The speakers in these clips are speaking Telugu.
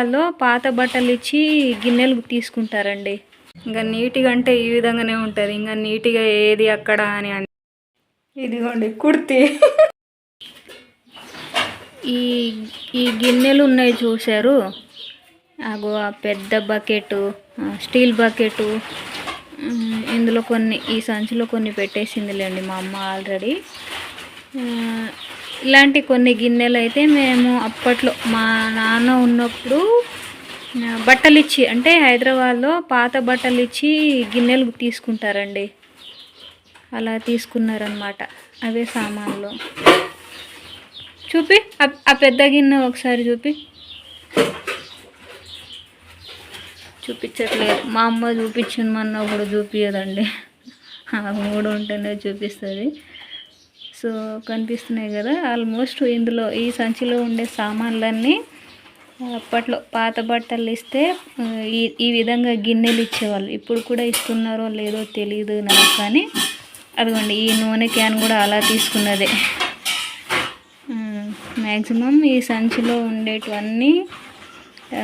హైదరాబాద్లో పాత బట్టలు ఇచ్చి గిన్నెలు తీసుకుంటారండి. ఇంకా నీట్గా అంటే ఈ విధంగానే ఉంటుంది. ఇంకా నీట్గా ఏది అక్కడ అని అని ఇదిగోండి కుర్తి. ఈ ఈ గిన్నెలు ఉన్నాయి చూశారు. అగో ఆ పెద్ద బకెట్ స్టీల్ బకెట్ ఇందులో కొన్ని ఈ సంచిలో కొన్ని పెట్టేసిందిలేండి మా అమ్మ ఆల్రెడీ. ఇలాంటి కొన్ని గిన్నెలు అయితే మేము అప్పట్లో మా నాన్న ఉన్నప్పుడు బట్టలు ఇచ్చి అంటే హైదరాబాద్లో పాత బట్టలు ఇచ్చి గిన్నెలు తీసుకుంటారండి. అలా తీసుకున్నారనమాట అవే సామాన్లు. చూపి ఆ- పెద్ద గిన్నె ఒకసారి చూపి. చూపించట్లేదు. మా అమ్మ చూపించమన్నా కూడా చూపించదండి ఆ మూడు ఉంటేనే చూపిస్తుంది. సో కనిపిస్తున్నాయి కదా ఆల్మోస్ట్ ఇందులో ఈ సంచిలో ఉండే సామాన్లన్నీ అప్పట్లో పాత బట్టలు ఇస్తే ఈ ఈ విధంగా గిన్నెలు ఇచ్చేవాళ్ళు. ఇప్పుడు కూడా ఇస్తున్నారో లేదో తెలియదు నాకు కానీ అదిగోండి ఈ నూనె క్యాన్ కూడా అలా తీసుకున్నదే. మ్యాక్సిమం ఈ సంచిలో ఉండేటివన్నీ ఆ,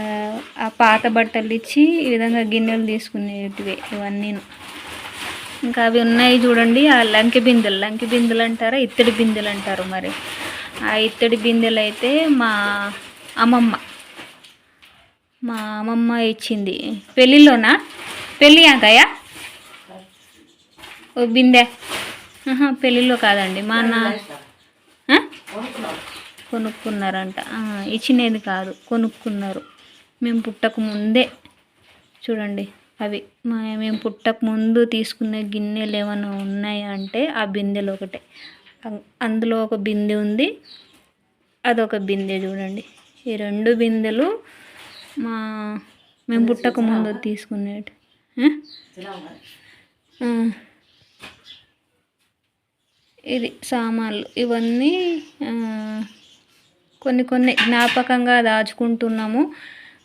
ఆ పాత బట్టలు ఇచ్చి ఈ విధంగా గిన్నెలు తీసుకునేటివి ఇవన్నీ ఇంకా అవి ఉన్నాయి చూడండి. ఆ లంకి బిందెలు. లంకి బిందెలు అంటారా? ఇత్తడి బిందెలు అంటారు మరి. ఆ ఇత్తడి బిందెలు అయితే మా అమ్మమ్మ. మా అమ్మమ్మ ఇచ్చింది. పెళ్ళిలోనా? పెళ్ళి అంకయ్య ఓ బిందె. పెళ్ళిలో కాదండి. మా అన్న కొనుక్కున్నారంట. ఇచ్చినది కాదు. కొనుక్కున్నారు. మేము పుట్టక ముందే చూడండి. అవి. మేము పుట్టక ముందు తీసుకునే గిన్నెలు ఏమైనా ఉన్నాయా అంటే ఆ బిందెలు ఒకటే. అందులో ఒక బిందె ఉంది. అదొక బిందె చూడండి. ఈ రెండు బిందెలు మా మేము పుట్టక ముందు తీసుకునేటి. ఇది సామాన్లు. ఇవన్నీ కొన్ని కొన్ని జ్ఞాపకంగా దాచుకుంటున్నాము.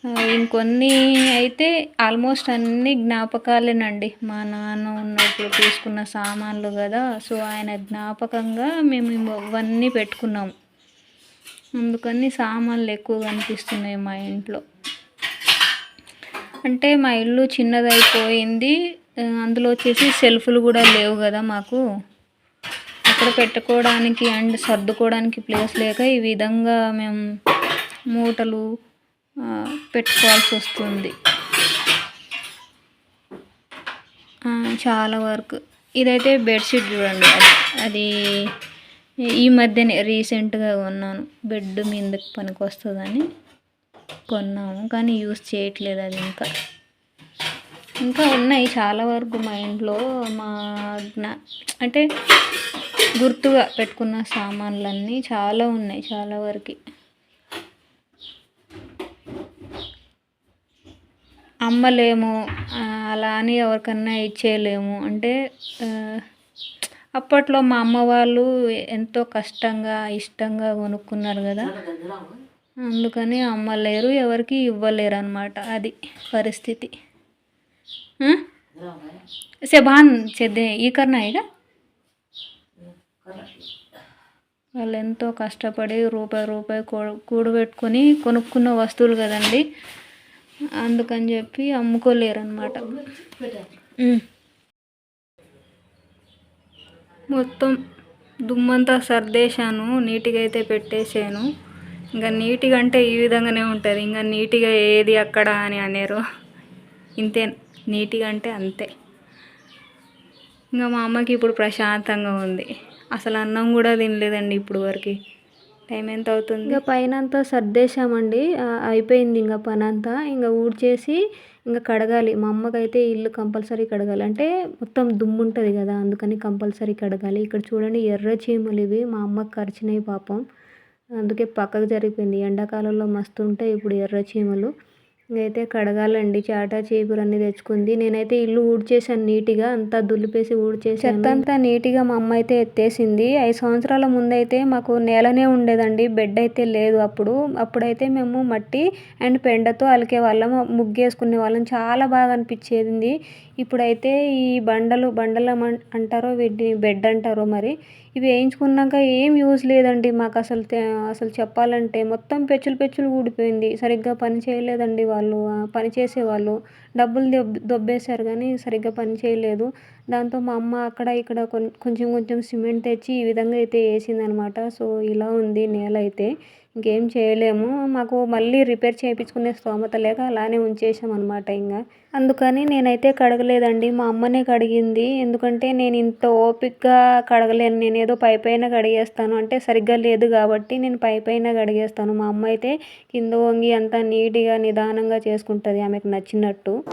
ఇంకొన్ని అయితే ఆల్మోస్ట్ అన్ని జ్ఞాపకాలేనండి. మా నాన్న ఉన్నప్పుడు తీసుకున్న సామాన్లు కదా సో ఆయన జ్ఞాపకంగా మేము ఇవన్నీ పెట్టుకున్నాము అందుకని సామాన్లు ఎక్కువ కనిపిస్తున్నాయి మా ఇంట్లో. అంటే మా ఇల్లు చిన్నదైపోయింది అందులో వచ్చేసి సెల్ఫ్లు కూడా లేవు కదా మాకు. అక్కడ పెట్టుకోవడానికి అండ్ సర్దుకోవడానికి ప్లేస్ లేక ఈ విధంగా మేము మూటలు పెట్టుకోవాల్సి వస్తుంది. చాలా వరకు. ఇదైతే బెడ్షీట్ చూడండి. అది అది ఈ మధ్యనే రీసెంట్గా కొన్నాను. బెడ్ మీదకి పనికి వస్తుందని కొన్నాము కానీ యూస్ చేయట్లేదు అది ఇంకా. ఇంకా ఉన్నాయి చాలా వరకు మా ఇంట్లో మా జ్ఞా అంటే గుర్తుగా పెట్టుకున్న సామాన్లన్నీ చాలా ఉన్నాయి చాలా వరకు. అమ్మలేము అలా అని ఎవరికన్నా ఇచ్చేయలేము. అంటే అప్పట్లో మా అమ్మ వాళ్ళు ఎంతో కష్టంగా ఇష్టంగా కొనుక్కున్నారు కదా. అందుకని అమ్మలేరు ఎవరికి ఇవ్వలేరు అనమాట అది పరిస్థితి. ఆ? సెబాన్ చెద్దే ఈ కర్నాయిగా వాళ్ళు ఎంతో కష్టపడి రూపాయి రూపాయి కూడబెట్టుకొని కొనుక్కున్న వస్తువులు కదండి. అందుకని చెప్పి అమ్ముకోలేరు అనమాట మొత్తం దుమ్మంతా సర్దేశాను నీట్గా అయితే పెట్టేశాను. ఇంకా నీట్గా అంటే ఈ విధంగానే ఉంటుంది. ఇంకా నీట్గా ఏది అక్కడ అని అనేరు. ఇంతే నీట్గా అంటే అంతే. ఇంకా మా అమ్మకి ఇప్పుడు ప్రశాంతంగా ఉంది. అసలు అన్నం కూడా తినలేదండి ఇప్పుడు వరకు టైం ఎంత అవుతుంది? ఇంకా పైన అంతా సర్దేశామండి అయిపోయింది ఇంకా పని అంతా ఇంకా ఊడ్చేసి ఇంకా కడగాలి. మా అమ్మకైతే ఇల్లు కంపల్సరీ కడగాలి. అంటే మొత్తం దుమ్ము ఉంటుంది కదా అందుకని కంపల్సరీ కడగాలి. ఇక్కడ చూడండి ఎర్ర చీమలు ఇవి. మా అమ్మకి కరిచినాయి పాపం. అందుకే పక్కకు జరిగిపోయింది. ఎండాకాలంలో మస్తు ఉంటాయి ఇప్పుడు ఎర్ర చీమలు. ఇంకైతే కడగాలండి. చాటా చీపురు అన్ని తెచ్చుకుంది. నేనైతే ఇల్లు ఊడ్చేసాను నీట్గా. అంతా దులిపేసి ఊడ్చేసి చెత్త అంతా నీట్గా మా అమ్మ అయితే ఎత్తేసింది. ఐదు సంవత్సరాల ముందైతే మాకు నేలనే ఉండేదండి. బెడ్ అయితే లేదు అప్పుడు. అప్పుడైతే మేము మట్టి అండ్ పెండతో అలికే వాళ్ళం. ముగ్గేసుకునే వాళ్ళం. చాలా బాగా అనిపించేది. ఇప్పుడైతే ఈ బండలు బండల అంటారో వీటిని బెడ్ అంటారో మరి ఇవి వేయించుకున్నాక ఏం యూజ్ లేదండి మాకు అసలు అసలు చెప్పాలంటే మొత్తం పెచ్చులు పెచ్చులు ఊడిపోయింది. సరిగ్గా పని చేయలేదండి వాళ్ళు. పని చేసేవాళ్ళు. డబ్బులు దొబ్ దొబ్బేశారు కానీ సరిగ్గా పని చేయలేదు. దాంతో మా అమ్మ అక్కడ ఇక్కడ కొంచెం కొంచెం సిమెంట్ తెచ్చి ఈ విధంగా అయితే వేసిందనమాట. సో ఇలా ఉంది నేల అయితే ఇంకేం చేయలేము. మాకు మళ్ళీ రిపేర్ చేయించుకునే స్తోమత లేక అలానే ఉంచేసాం అనమాట ఇంకా అందుకని నేనైతే కడగలేదండి. మా అమ్మనే కడిగింది. ఎందుకంటే నేను ఇంత ఓపిక్గా కడగలేను. నేను ఏదో పై పైన కడిగేస్తాను. అంటే సరిగ్గా లేదు కాబట్టి నేను పై పైన కడిగేస్తాను. మా అమ్మ అయితే కింద వంగి అంతా నీట్గా నిదానంగా చేసుకుంటుంది ఆమెకు నచ్చినట్టు.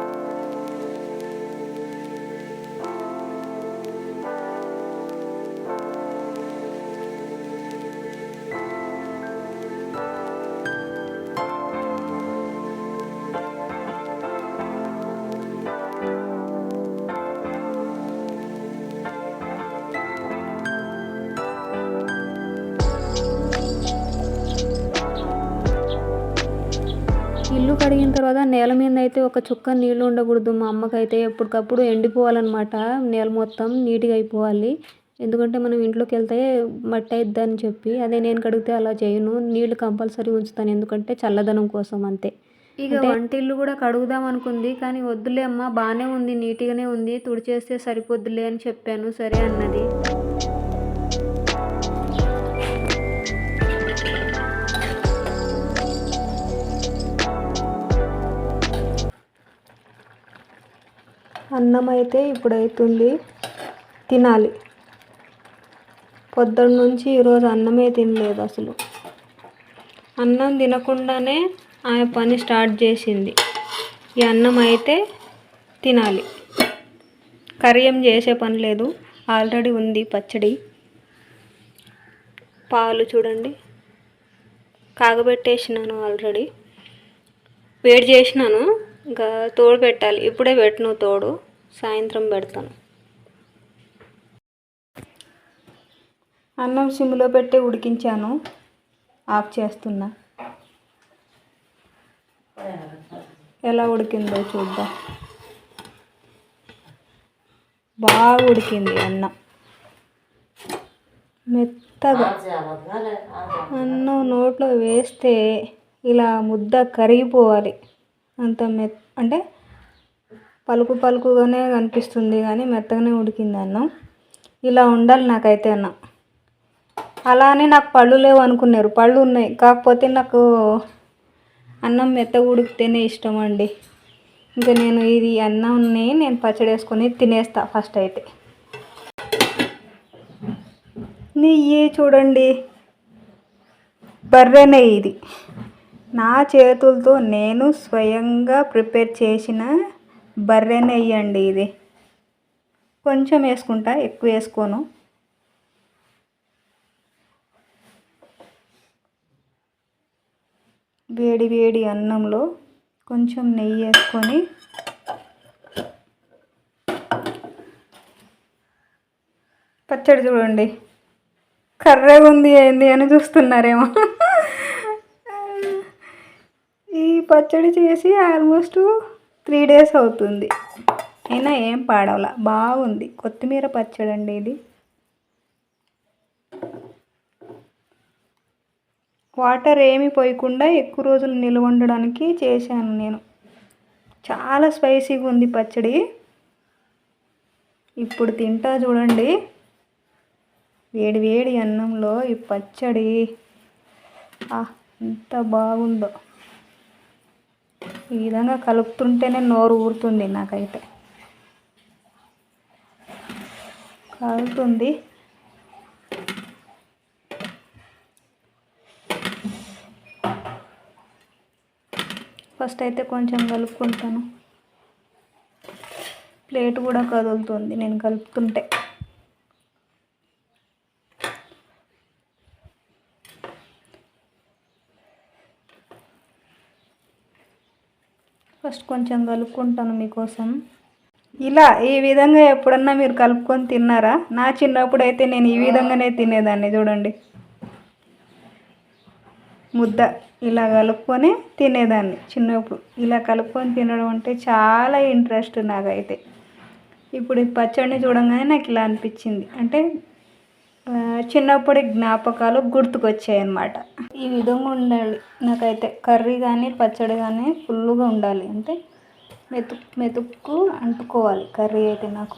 అయితే ఒక చుక్క నీళ్ళు ఉండకూడదు మా అమ్మకైతే ఎప్పటికప్పుడు ఎండిపోవాలన్నమాట. నేల మొత్తం నీట్గా అయిపోవాలి. ఎందుకంటే మనం ఇంట్లోకి వెళ్తే మట్టి అయిద్దని చెప్పి అదే నేను కడిగితే అలా చేయను. నీళ్ళు కంపల్సరీ ఉంచుతాను. ఎందుకంటే చల్లదనం కోసం అంతే. ఇక వంటిల్లు కూడా కడుగుదాం అనుకుంది. కానీ వద్దులే అమ్మ బాగానే ఉంది నీట్గానే ఉంది. తుడిచేస్తే సరిపోద్దులే అని చెప్పాను. సరే అన్నది. అన్నం అయితే ఇప్పుడైతుంది. తినాలి. పొద్దున్న నుంచి ఈరోజు అన్నమే తినలేదు అసలు. అన్నం తినకుండానే ఆమె పని స్టార్ట్ చేసింది. ఈ అన్నం అయితే తినాలి. కర్రీ ఏం చేసే పని లేదు. ఆల్రెడీ ఉంది పచ్చడి. పాలు చూడండి. కాగబెట్టేసినాను ఆల్రెడీ. వేడి చేసినాను. ఇంకా తోడు పెట్టాలి. ఇప్పుడే పెట్టను తోడు. సాయంత్రం పెడతాను. అన్నం సిమ్లో పెట్టి ఉడికించాను. ఆఫ్ చేస్తున్నా. ఎలా ఉడికిందో చూద్దాం. బాగా ఉడికింది అన్నం. మెత్తగా. అన్నం నోట్లో వేస్తే ఇలా ముద్ద కరిగిపోవాలి. అంత మెత్ అంటే పలుకు పలుకుగానే కనిపిస్తుంది కానీ మెత్తగానే ఉడికింది అన్నం. ఇలా ఉండాలి నాకైతే అన్నం. అలానే నాకు పళ్ళు లేవు అనుకున్నారు. పళ్ళు ఉన్నాయి. కాకపోతే నాకు అన్నం మెత్తగా ఉడికితేనే ఇష్టం అండి. ఇంకా నేను ఇది అన్నంని నేను పచ్చడి వేసుకొని తినేస్తా ఫస్ట్ అయితే. నెయ్యి చూడండి. బర్రె నెయ్యి ఇది. నా చేతులతో నేను స్వయంగా ప్రిపేర్ చేసిన బర్రె నెయ్యి అండి ఇది. కొంచెం వేసుకుంటా ఎక్కువ వేసుకోను. వేడి వేడి అన్నంలో కొంచెం నెయ్యి వేసుకొని పచ్చడి చూడండి. కర్రగా ఉంది ఏంది అని చూస్తున్నారేమో. ఈ పచ్చడి చేసి ఆల్మోస్ట్ త్రీ డేస్ అవుతుంది. అయినా ఏం పాడవలా. బాగుంది. కొత్తిమీర పచ్చడి అండి ఇది. వాటర్ ఏమి పోయకుండా ఎక్కువ రోజులు నిల్వ ఉండడానికి చేశాను నేను. చాలా స్పైసీగా ఉంది పచ్చడి. ఇప్పుడు తింటా చూడండి. వేడి వేడి అన్నంలో ఈ పచ్చడి. ఆ, ఎంత బాగుందో. ఈ విధంగా కలుపుతుంటేనే నోరు ఊరుతుంది నాకైతే. కలుతుంది ఫస్ట్ అయితే కొంచెం కలుపుకుంటాను. ప్లేట్ కూడా కదులుతుంది నేను కలుపుతుంటే. ఫస్ట్ కొంచెం కలుపుకుంటాను మీకోసం. ఇలా ఈ విధంగా ఎప్పుడన్నా మీరు కలుపుకొని తిన్నారా? నా చిన్నప్పుడు అయితే నేను ఈ విధంగానే తినేదాన్ని చూడండి. ముద్ద ఇలా కలుపుకొని తినేదాన్ని చిన్నప్పుడు. ఇలా కలుపుకొని తినడం అంటే చాలా ఇంట్రెస్ట్ నాకైతే. ఇప్పుడు ఈ పచ్చడిని చూడంగానే నాకు ఇలా అనిపించింది. అంటే చిన్నప్పటి జ్ఞాపకాలు గుర్తుకొచ్చాయి అన్నమాట ఈ విధంగా ఉండాలి. నాకైతే కర్రీ కానీ పచ్చడి కానీ ఫుల్గా ఉండాలి అంటే మెతుక్ మెతుక్కు అంటుకోవాలి కర్రీ అయితే నాకు.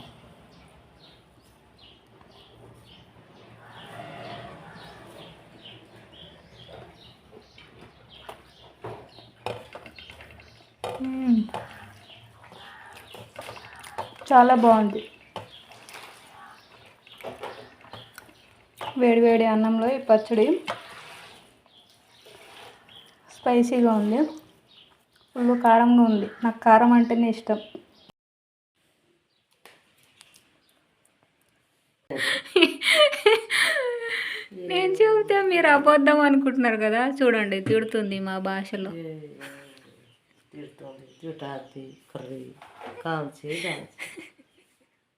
చాలా బాగుంది. వేడివేడి అన్నంలో ఈ పచ్చడి స్పైసీగా ఉంది. ఫుల్ కారంగా ఉంది. నాకు కారం అంటేనే ఇష్టం. నేను చెబితే మీరు అబద్ధం అనుకుంటున్నారు కదా? చూడండి తిడుతుంది మా భాషలో.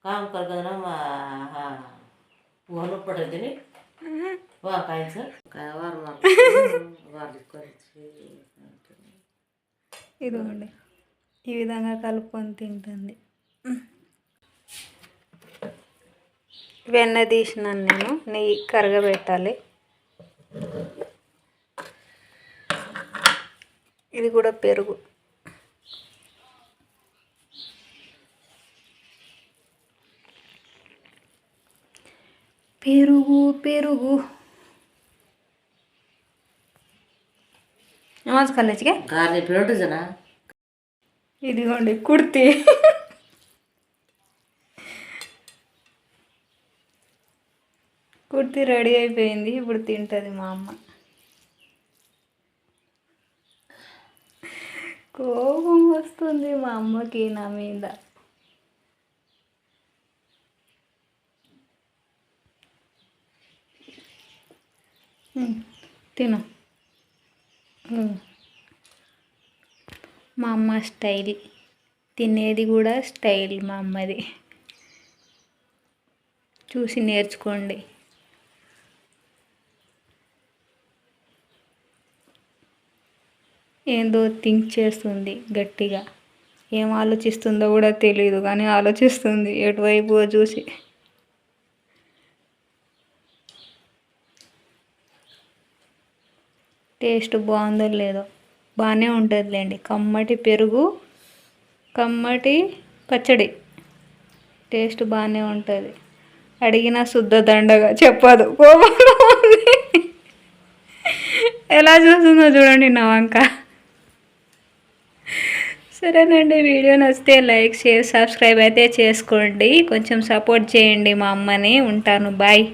కాంకర్ కదా మా ఊహలు ఇదిగోండి. ఈ విధంగా కలుపుకొని తింటుంది. వెన్న తీసినాను నేను. నెయ్యి కరగబెట్టాలి. ఇది కూడా పెరుగు. పెరుగు పెరుగు. ఇదిగోండి కుర్తి. కుర్తి రెడీ అయిపోయింది ఇప్పుడు తింటుంది మా అమ్మ. కోపం వస్తుంది మా అమ్మకి నా మీద. తిను. మా అమ్మ స్టైల్. తినేది కూడా స్టైల్ మా అమ్మది. చూసి నేర్చుకోండి. ఏందో థింక్ చేస్తుంది గట్టిగా. ఏం ఆలోచిస్తుందో కూడా తెలియదు కానీ ఆలోచిస్తుంది. ఎటువైపు చూసి. టేస్ట్ బాగుందో లేదో బాగానే ఉంటుందిలేండి. కమ్మటి పెరుగు కమ్మటి పచ్చడి. టేస్ట్ బాగానే ఉంటుంది. అడిగిన శుద్ధ దండగా చెప్పదు. కోపంలో ఎలా చూస్తుందో చూడండి నా వంక. సరేనండి వీడియో నచ్చితే లైక్ షేర్ సబ్స్క్రైబ్ అయితే చేసుకోండి. కొంచెం సపోర్ట్ చేయండి మా అమ్మని. ఉంటాను. బాయ్.